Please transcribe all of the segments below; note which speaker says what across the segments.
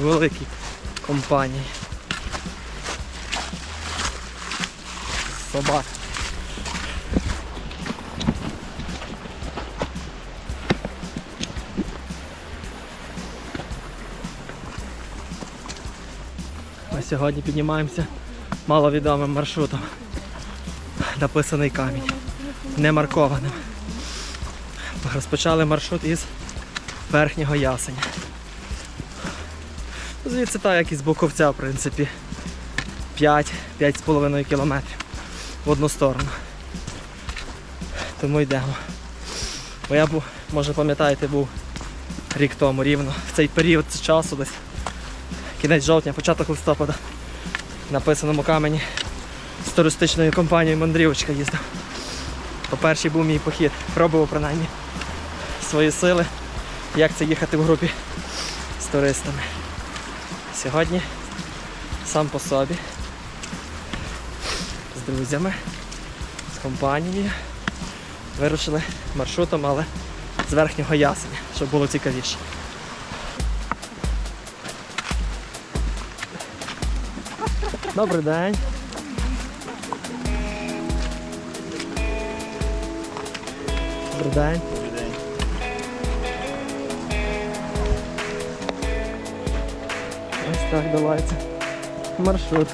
Speaker 1: Великій компанії. Собак. Ми сьогодні піднімаємося маловідомим маршрутом. Написаний камінь. Не маркованим. Розпочали маршрут із верхнього ясеня. Звідси так, як із Буковця, в принципі. 5-5,5 кілометрів в одну сторону. Тому йдемо. Бо я був, може пам'ятаєте, був рік тому рівно. В цей період часу десь. Кінець жовтня, початок листопада. На писаному камені з туристичною компанією Мандрівочка їздив. По перший був мій похід. Пробував принаймні свої сили, як це їхати в групі з туристами. Сьогодні сам по собі, з друзями, з компанією. Вирушили маршрутом, але з верхнього ясеня, щоб було цікавіше. Добрий день. Добрий день. так давайте. Маршрут.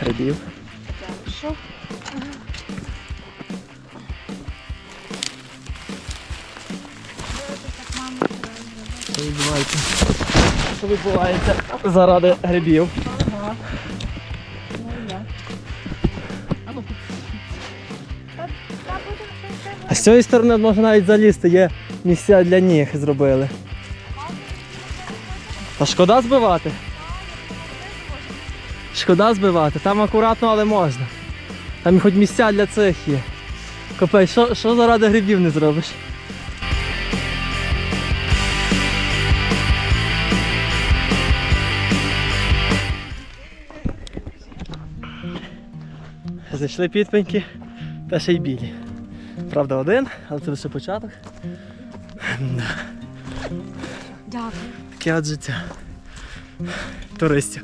Speaker 1: Грибів.
Speaker 2: Що?
Speaker 1: Що відбувається? Що відбувається заради грибів? А з цієї сторони можна навіть залізти, є місця для ніг зробили. Та шкода збивати. Шкода збивати, там акуратно, але можна. Там хоч місця для цих є. Копей, що, заради грибів не зробиш? Зайшли підпеньки та ще й білі. Правда, один, але це лише початок.
Speaker 2: Дякую.
Speaker 1: Таке от життя. Туристів.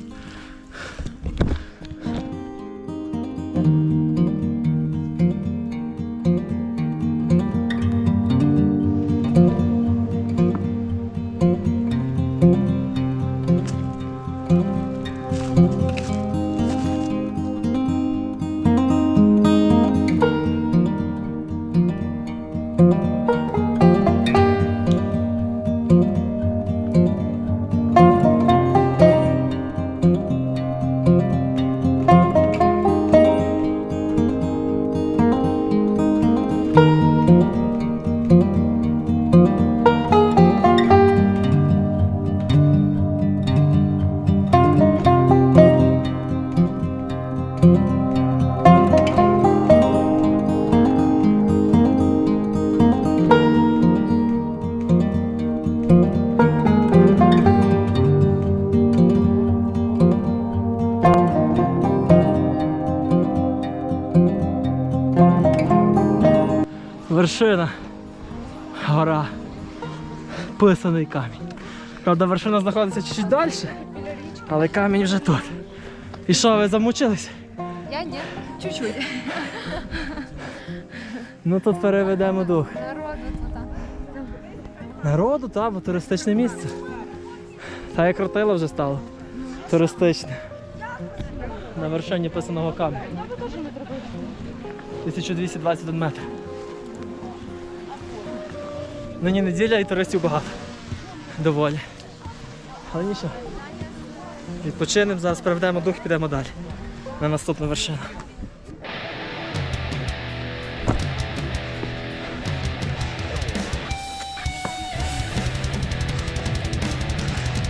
Speaker 1: Вершина. Гора. Писаний камінь. Правда, вершина знаходиться чуть далі, але камінь вже тут. І що, ви замучились?
Speaker 2: Я ні, чуть-чуть.
Speaker 1: Ну тут переведемо дух.
Speaker 2: Народу так.
Speaker 1: Народу, та, бо туристичне місце. Та як крутило вже стало. Туристичне. На вершині писаного камня. 1221 метр. Нині неділя і туристів багато. Доволі. Але нічого. Відпочинемо, зараз переведемо дух і підемо далі. На наступну вершину.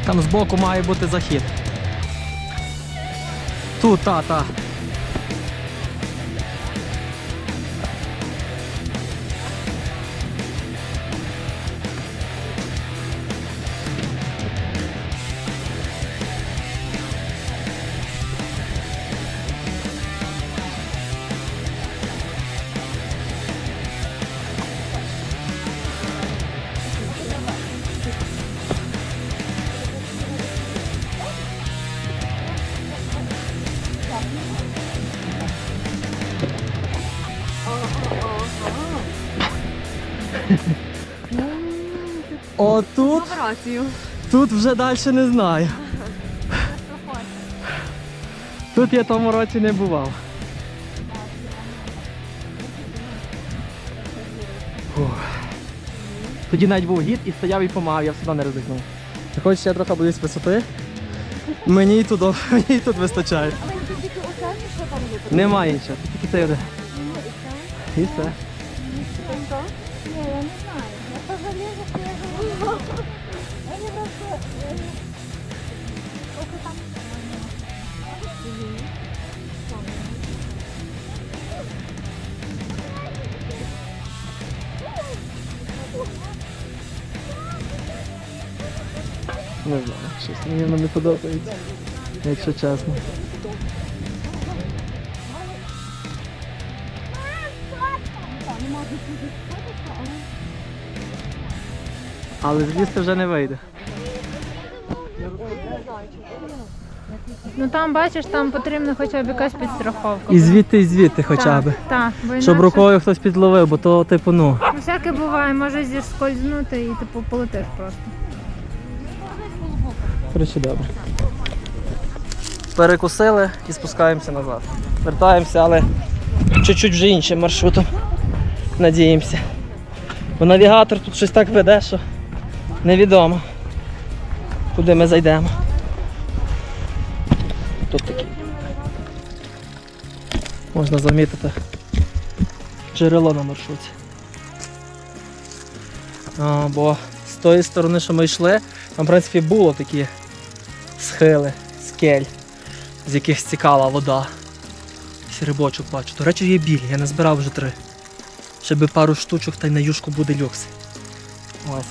Speaker 1: Там збоку має бути захід. Тут, та, та. Отут, тут вже далі не знаю. Тут я в тому році не бував. Фух. Тоді навіть був гід і стояв і помагав, я сюди не ризикнув. Ти хочеш, я трохи боюсь висоти? Мені і тут, мені і тут вистачає. Немає іншого, тільки ти один. І все.
Speaker 2: Не знаю,
Speaker 1: щось мені воно не подобається. Якщо чесно. Але злізти вже не вийде.
Speaker 3: Ну там бачиш, там потрібна хоча б якась підстраховка.
Speaker 1: І звідти, і звідти хоча б.
Speaker 3: Так, бо
Speaker 1: Щоб
Speaker 3: інакше-
Speaker 1: рукою хтось підловив, бо то типу ну.
Speaker 3: Ну, всяке буває, може зіскользнути і типу полетиш просто.
Speaker 1: Коротше, добре. Перекусили і спускаємося назад. Вертаємося, але чуть-чуть вже іншим маршрутом. Надіємося. Бо навігатор тут щось так веде, що невідомо, куди ми зайдемо. Тут такі. Можна замітити джерело на маршруті. А, бо з тої сторони, що ми йшли, там, в принципі, було такі схили, скель, з яких стікала вода. Рибочок бачу. До речі, є білі, я не збирав вже три. Ще би пару штучок та й на юшку буде люкс. Ось.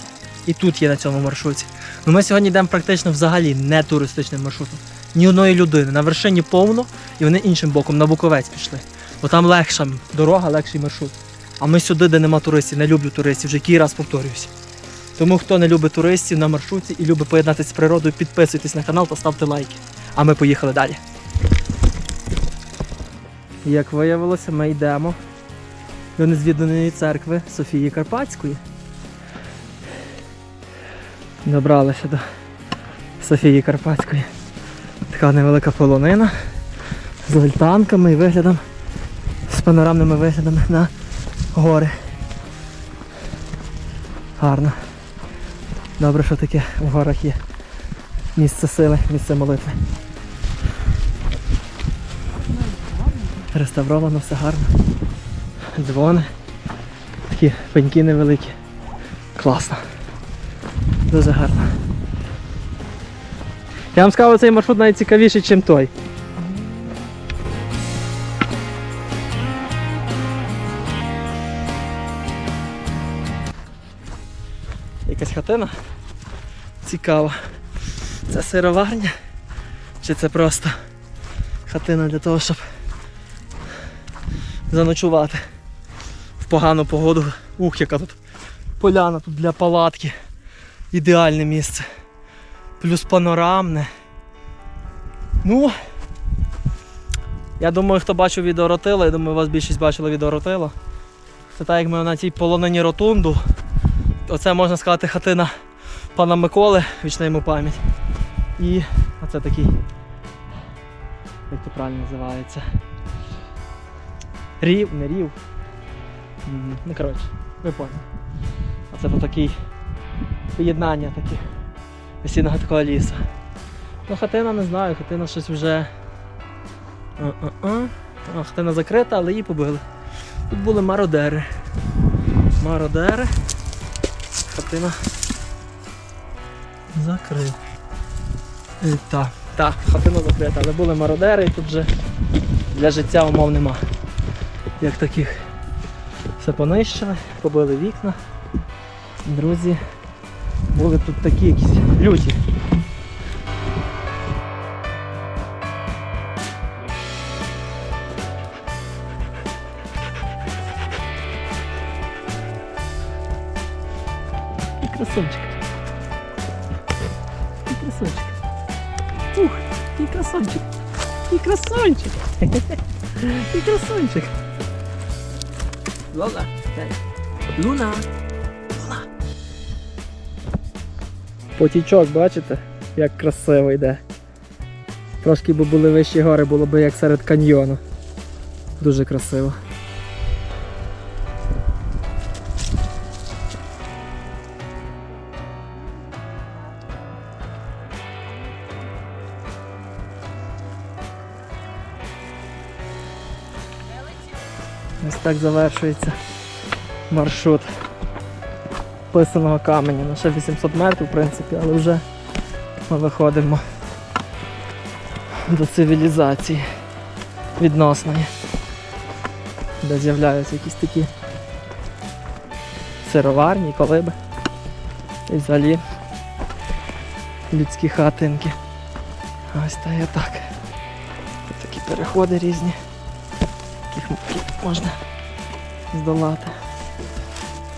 Speaker 1: І тут є на цьому маршруті. Ну ми сьогодні йдемо практично взагалі не туристичним маршрутом. Ні одної людини. На вершині повно, і вони іншим боком на Буковець пішли. Бо там легша дорога, легший маршрут. А ми сюди, де нема туристів, не люблю туристів, вже який раз повторююся. Тому хто не любить туристів на маршруті і любить поєднатися з природою, підписуйтесь на канал та ставте лайки. А ми поїхали далі. Як виявилося, ми йдемо до незвіданої церкви Софії Карпатської. Добралися до Софії Карпатської. Така невелика полонина з альтанками і виглядом, з панорамними виглядами на гори. Гарно. Добре, що таке в горах є. Місце сили, місце молитви. Реставровано, все гарно. Дзвони. Такі пеньки невеликі. Класно. Дуже гарно. Я вам сказав, цей маршрут навіть цікавіший, ніж той. Якась хатина. Цікаво. Це сироварня? Чи це просто хатина для того, щоб заночувати в погану погоду. Ух, яка тут поляна тут для палатки. Ідеальне місце. Плюс панорамне. Ну. Я думаю, хто бачив відео Ротила, я думаю, вас більшість бачила відео Ротила. Це так, як ми на цій полонині ротунду. Оце можна сказати хатина пана Миколи, вічна йому пам'ять. І оце такий, як це правильно називається. Рів, не рів. Ну, коротше, ви поняли. Оце тут такий поєднання таких весінного такого лісу. Ну, хатина не знаю, хатина щось вже. А, хатина закрита, але її побили. Тут були мародери. Мародери. Хатина закрита. Так, так, хатина закрита, але були мародери і тут вже для життя умов нема. Як таких. Все понищили, побили вікна. Друзі, були тут такі якісь люті. красончик. Ух, який красончик. Який красончик. Який красончик. Лола. Луна. Луна. Потічок, бачите, як красиво йде. Трошки би були вищі гори, було б як серед каньйону. Дуже красиво. Так завершується маршрут писаного каменя. Ну, ще 800 метрів, в принципі, але вже ми виходимо до цивілізації відносної, де з'являються якісь такі сироварні, колиби і взагалі людські хатинки. Ось та і так. Такі переходи різні, яких можна здолати.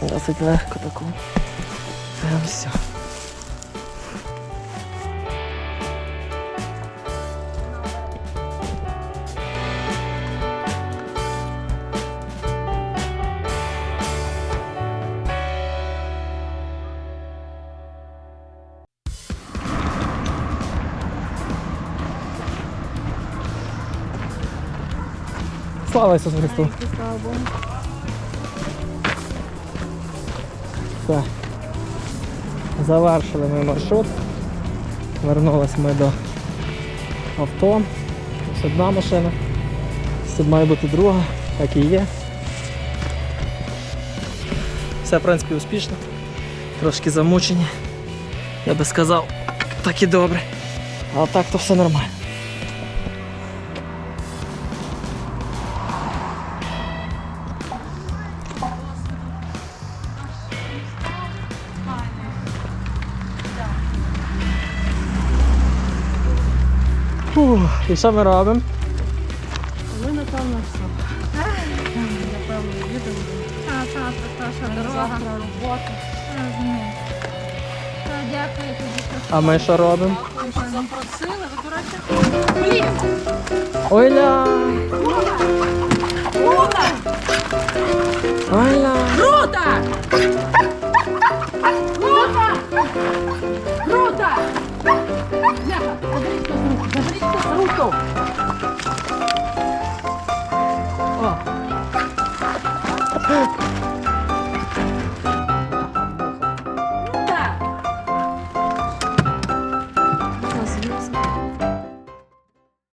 Speaker 1: Досить легко таку. Прям все. Слава Ісусу Христу! Все. Завершили ми маршрут. Вернулись ми до авто. Ось одна машина. Тут має бути друга, так і є. Все, в принципі, успішно. Трошки замучені. Я би сказав, так і добре. А так то все нормально. Фух, і що ми робимо?
Speaker 2: Ми, напевно, все. Напевно, їдемо.
Speaker 3: Що дорога.
Speaker 2: Завтра робота.
Speaker 3: Розумію. Та, Дякую тобі, що
Speaker 1: А ми що робимо?
Speaker 2: Запросили, ви, речі.
Speaker 1: Ойля! Ойля!